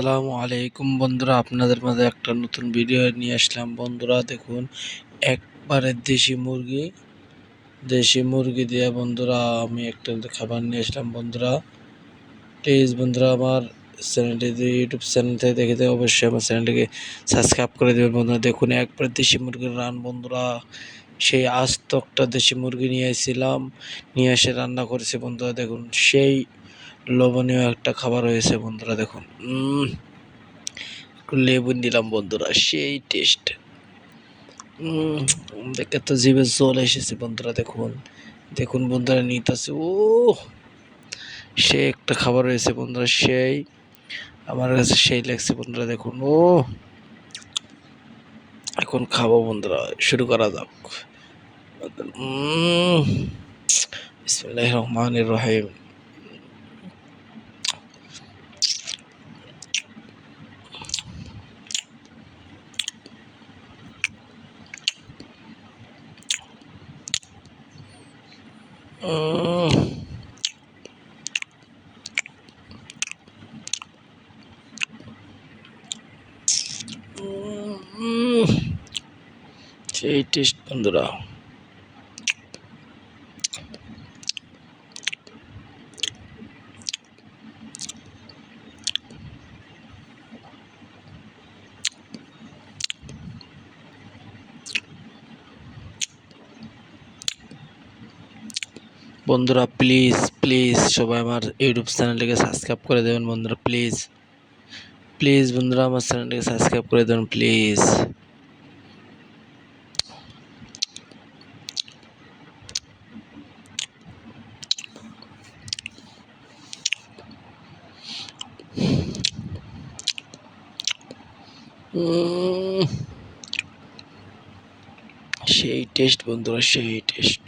আসসালামু আলাইকুম বন্ধুরা, আপনাদের মাঝে একটা নতুন ভিডিও নিয়ে আসলাম। বন্ধুরা, দেখুন, একবারে দেশি মুরগি দেশি মুরগি দিয়ে বন্ধুরা, আমি একটা খাবার নিয়ে আসলাম বন্ধুরা। প্লিজ বন্ধুরা, আমার চ্যানেলটি ইউটিউব চ্যানেল থেকে দেখে অবশ্যই আমার চ্যানেলটিকে সাবস্ক্রাইব করে দেবেন বন্ধুরা। দেখুন, একবারে দেশি মুরগির রান বন্ধুরা। সেই আস্তকটা দেশি মুরগি নিয়ে এসেছিলাম নিয়ে এসে রান্না করেছি বন্ধুরা, দেখুন, সেই লবণীয় একটা খাবার হয়েছে বন্ধুরা দেখুন। একটু লেবু নিলাম বন্ধুরা সেই টেস্ট দেখে তো জিভে জল এসেছে বন্ধুরা দেখুন। দেখুন বন্ধুরা নিতেছে ও সে একটা খাবার হয়েছে বন্ধুরা সেই। আমার কাছে সেই লাগছে বন্ধুরা দেখুন ও এখন খাব বন্ধুরা শুরু করা যাক। উম, বিসমিল্লাহির রহমানির রহিম। উম, উম, সেই টেস্ট বন্ধুরা বন্ধুরা প্লিজ প্লিজ সবাই আমার ইউটিউব চ্যানেলটিকে সাবস্ক্রাইব করে দেবেন বন্ধুরা প্লিজ প্লিজ বন্ধুরা আমার চ্যানেলটিকে সাবস্ক্রাইব করে দেবেন প্লিজ সেই টেস্ট বন্ধুরা, সেই টেস্ট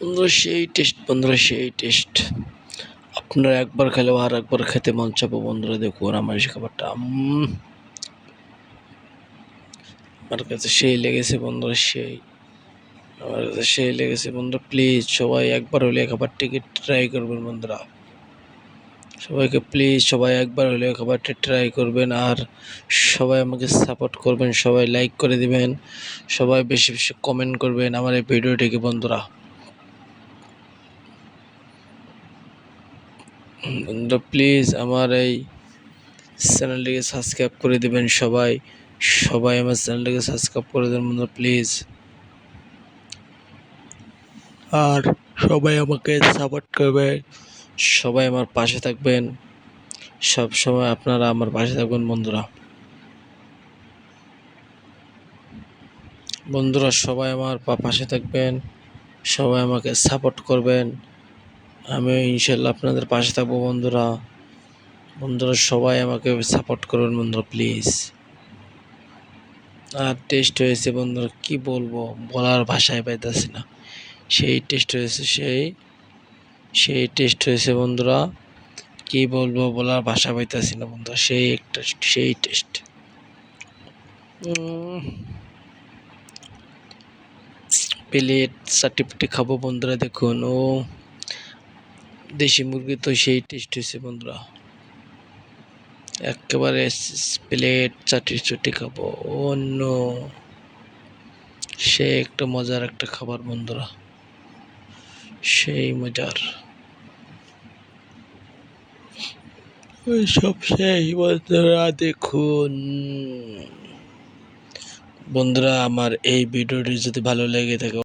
বন্ধুরা, সেই টেস্ট বন্ধুরা, সেই টেস্ট আপনারা একবার খেলেও আর একবার খেতে মন চাপো বন্ধুরা, দেখুন আমার সেই খাবারটা। আমার কাছে সেই লেগেছে বন্ধুরা, সেই। আমার কাছে সেই লেগেছে বন্ধুরা প্লিজ সবাই একবার হলে খাবারটিকে ট্রাই করবেন বন্ধুরা? সবাইকে প্লিজ সবাই একবার হলে খাবারটি ট্রাই করবেন আর সবাই আমাকে সাপোর্ট করবেন, সবাই লাইক করে দিবেন, সবাই বেশি বেশি কমেন্ট করবেন আমার এই ভিডিওটিকে বন্ধুরা। বন্ধুরা প্লিজ আমার এই চ্যানেলটিকে সাবস্ক্রাইব করে দেবেন সবাই। সবাই আমার চ্যানেলটিকে সাবস্ক্রাইব করে দেবেন বন্ধুরা প্লিজ আর সবাই আমাকে সাপোর্ট করবে সবাই আমার পাশে থাকবেন। সব সময় আপনারা আমার পাশে থাকবেন বন্ধুরা। বন্ধুরা, সবাই আমার পাশে থাকবেন। সবাই আমাকে সাপোর্ট করবেন। আমি ইনশাল্লাহ আপনাদের পাশে থাকব বন্ধুরা। বন্ধুরা, সবাই আমাকে সাপোর্ট করবেন বন্ধুরা প্লিজ আর টেস্ট হয়েছে বন্ধুরা, কি বলব? বলার ভাষায় পাইতেছি না। সেই টেস্ট হয়েছে, সেই সেই টেস্ট হয়েছে বন্ধুরা, কি বলব? বলার ভাষা পাইতেছি না বন্ধুরা, সেই একটা, সেই টেস্ট প্লেট সার্টিফিকেট খাব বন্ধুরা, দেখুন, ও দেশি মুরগি তো সেই টেস্ট হয়েছে বন্ধুরা। একেবারে প্লেট চাটি চুটি খাব। অন্য সে একটা মজার একটা খাবার বন্ধুরা। সেই মজার। সব সেই বন্ধুরা, দেখুন। বন্ধুরা, আমার এই ভিডিওটি যদি ভালো লেগে থাকে